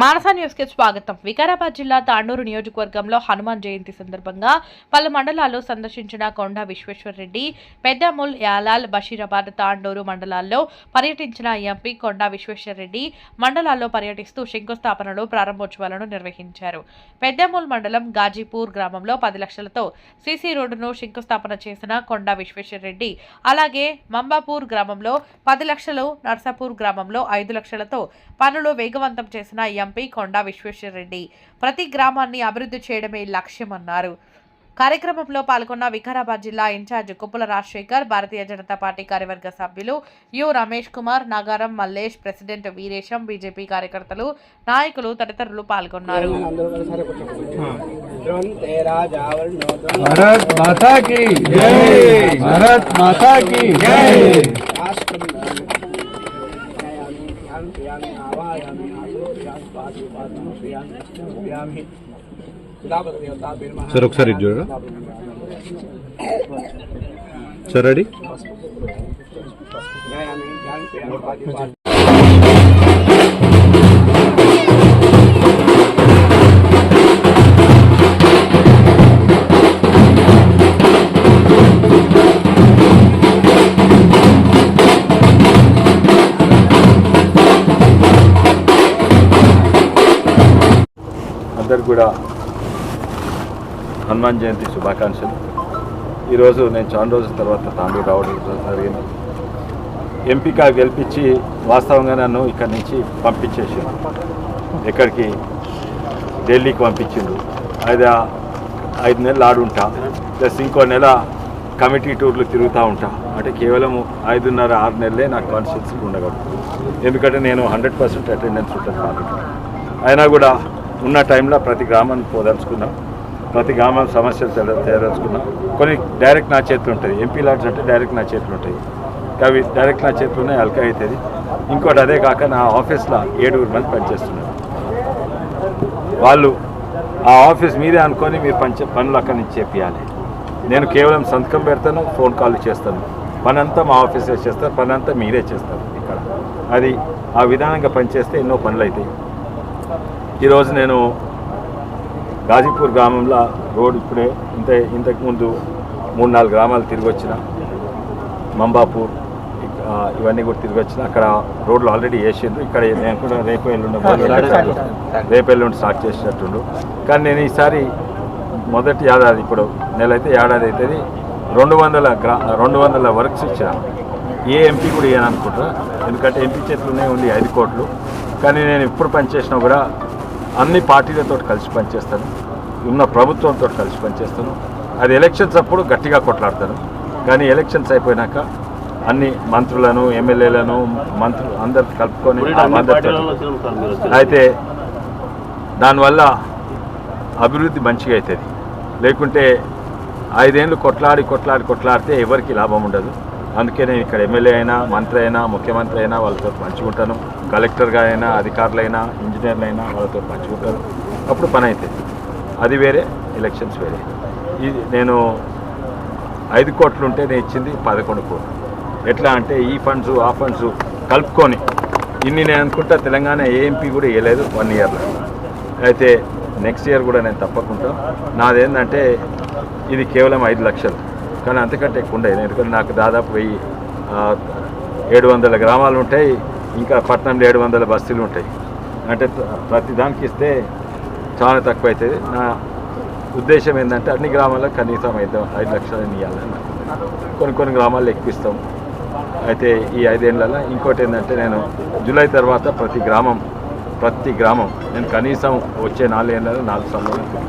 మానస న్యూస్కి స్వాగతం. వికారాబాద్ జిల్లా తాండూరు నియోజకవర్గంలో హనుమాన్ జయంతి సందర్భంగా పలు మండలాల్లో సందర్శించిన కొండ విశ్వేశ్వరరెడ్డి పెద్దముల్ యాలాల్ బషీరాబాద్ తాండూరు మండలాల్లో పర్యటించిన ఎంపీ కొండ విశ్వేశ్వరరెడ్డి మండలాల్లో పర్యటిస్తూ శంకుస్థాపనలు ప్రారంభోత్సవాలను నిర్వహించారు. పెద్దముల్ మండలం గాజీపూర్ గ్రామంలో పది లక్షలతో సీసీ రోడ్డును శంకుస్థాపన చేసిన కొండ విశ్వేశ్వరరెడ్డి అలాగే మంబాపూర్ గ్రామంలో పది లక్షలు నర్సాపూర్ గ్రామంలో ఐదు లక్షలతో పనులు వేగవంతం చేసిన ఎంపీ కొండా విశ్వేశ్వరరెడ్డి ప్రతి గ్రామాన్ని అభివృద్ధి చేయడమే లక్ష్యమన్నారు. కార్యక్రమంలో పాల్గొన్న వికారాబాద్ జిల్లా ఇన్ఛార్జ్ కుప్పుల రాజశేఖర్ భారతీయ జనతా పార్టీ కార్యవర్గ సభ్యులు U Ramesh Kumar Nagaram Mallesh president Veeresham BJP కార్యకర్తలు నాయకులు తదితరులు పాల్గొన్నారు. राजावर्णो भारत माता की जय भारत माता की जय సార్ ఒకసారి ఇటు చూడరా. సార్ రెడీ అందరికి కూడా హనుమాన్ జయంతి శుభాకాంక్షలు. ఈరోజు నేను చాలా రోజుల తర్వాత తాండూరు రావడం జరిగింది. ఎంపిక గెలిపించి వాస్తవంగా నన్ను ఇక్కడి నుంచి పంపించేసి ఎక్కడికి? ఢిల్లీకి పంపించిండు. ఐదు ఐదు నెలలు ఆడుంటా. ప్లస్ ఇంకో నెల కమిటీ టూర్లు తిరుగుతూ ఉంటా. అంటే కేవలం ఐదున్నర ఆరు నెలలే నాకు కాన్స్టిట్యూన్సీ ఉండగలుగుతుంది ఎందుకంటే నేను హండ్రెడ్ పర్సెంట్ అటెండెన్స్ ఉంటుంది కాబట్టి. అయినా కూడా ఉన్న టైంలో ప్రతి గ్రామాన్ని పోదలుచుకున్నాం. ప్రతి గ్రామం సమస్యలు తెల- కొన్ని డైరెక్ట్ నా చేతులు ఉంటుంది ఎంపీ లాడ్స్ అంటే డైరెక్ట్ నా చేతులు ఉంటాయి. అవి డైరెక్ట్ నా చేతులు ఉన్నాయి అల్కా అవుతుంది. ఇంకోటి అదే కాక నా ఆఫీస్లో ఏడుగురు మంది పనిచేస్తున్నారు. వాళ్ళు ఆ ఆఫీస్ మీదే అనుకొని మీరు పని పనులు అక్కడి నుంచి చేపియాలి. నేను కేవలం సంతకం పెడతాను ఫోన్ కాల్ చేస్తాను. పని అంతా మా ఆఫీసే చేస్తారు పనంతా మీరే చేస్తారు ఇక్కడ. అది ఆ విధానంగా పనిచేస్తే ఎన్నో పనులు అవుతాయి. ఈరోజు నేను గాజీపూర్ గ్రామంలో రోడ్ ఇప్పుడే ఇంత ఇంతకుముందు మూడు నాలుగు గ్రామాలు తిరిగి వచ్చిన. మంబాపూర్ ఇవన్నీ కూడా తిరిగి వచ్చిన. అక్కడ రోడ్లు ఆల్రెడీ వేసిండ్రు. ఇక్కడ నేను కూడా రేపు ఎల్లుండి రేపు ఎల్లుండి స్టార్ట్ చేసినట్టుండు. కానీ నేను ఈసారి మొదటి ఏడాది ఇప్పుడు నెల అయితే ఏడాది అవుతుంది రెండు వందల గ్రా రెండు వందల వర్క్స్ ఇచ్చిన ఏ ఎంపీ కూడా అనుకుంటా ఎందుకంటే ఎంపీ చేతులునే ఉంది ఐదు కోట్లు. కానీ నేను ఇప్పుడు పనిచేసినా కూడా అన్ని పార్టీలతో కలిసి పనిచేస్తాను. ఉన్న ప్రభుత్వంతో కలిసి పనిచేస్తాను. అది ఎలక్షన్స్ అప్పుడు గట్టిగా కొట్లాడతాను. కానీ ఎలక్షన్స్ అయిపోయినాక అన్ని మంత్రులను ఎమ్మెల్యేలను మంత్రులు అందరు కలుపుకొని అయితే దానివల్ల అభివృద్ధి మంచిగా అవుతుంది. లేకుంటే ఐదేళ్ళు కొట్లాడి కొట్లాడి కొట్లాడితే ఎవరికి లాభం ఉండదు. అందుకే నేను ఇక్కడ ఎమ్మెల్యే అయినా మంత్రి అయినా ముఖ్యమంత్రి అయినా వాళ్ళతో పంచుకుంటాను. కలెక్టర్గా అయినా అధికారులైనా ఇంజనీర్లైనా వాళ్ళతో పంచుకుంటాను. అప్పుడు పని అవుతుంది. అది వేరే ఎలక్షన్స్ వేరే. ఇది నేను ఐదు కోట్లు ఉంటే నేను ఇచ్చింది పదకొండు కోట్లు. ఎట్లా అంటే ఈ ఫండ్స్ ఆ ఫండ్స్ కలుపుకొని ఇన్ని నేను అనుకుంటా తెలంగాణ ఏఎంపీ కూడా వేయలేదు వన్ ఇయర్లో. అయితే నెక్స్ట్ ఇయర్ కూడా నేను తప్పకుండా. నాదేంటంటే ఇది కేవలం ఐదు లక్షలు. కానీ అంతకంటే ఎక్కువ ఉండేది. ఎందుకంటే నాకు దాదాపు వెయ్యి ఏడు వందల గ్రామాలు ఉంటాయి. ఇంకా పట్టణంలో ఏడు వందల బస్తీలు ఉంటాయి. అంటే ప్రతి దానికి ఇస్తే చాలా తక్కువ అవుతుంది నా ఉద్దేశం ఏంటంటే అన్ని గ్రామాల్లో కనీసం ఐదు ఐదు లక్షలు ఇవ్వాలని కొన్ని కొన్ని గ్రామాల్లో ఎక్కిస్తాం అయితే ఈ ఐదేళ్ళలో ఇంకోటి ఏంటంటే నేను జూలై తర్వాత ప్రతి గ్రామం ప్రతి గ్రామం నేను కనీసం వచ్చే నాలుగేళ్ళలో నాలుగు సంవత్సరాలు